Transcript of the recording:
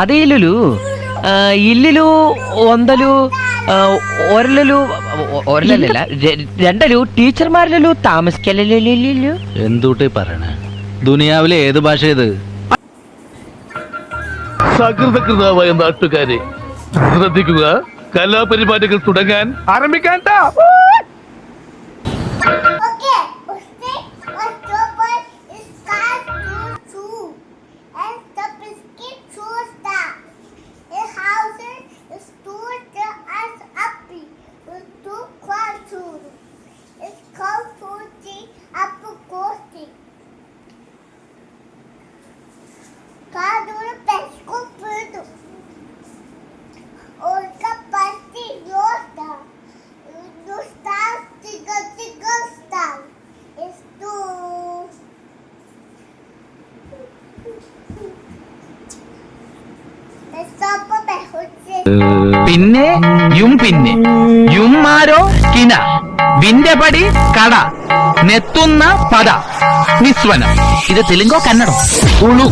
അതെ ലുലു. ఇల్లులు ഒന്നലു ഒരലു ഒരലല്ല രണ്ടലു ടീച്ചർമാരിലു താമസിക്കലു എന്തുട്ടി പറയണ? ദുനിയാവിലെ ഏത് ഭാഷ ഇത്? സകൃതകൃതാവായ നാട്ടുകാരെ ശ്രദ്ധിക്കുക കലാപരിപാടികൾ തുടങ്ങാൻ ആരംഭിക്കാൻ പിന്നെ യും പിന്നെ. യുംമാരോ കിന. വിന്റെ പടി കട. നെത്തുന്ന പദ. നിസ്വനം. ഇത് തെലുങ്കോ കന്നഡോ? ഉളു.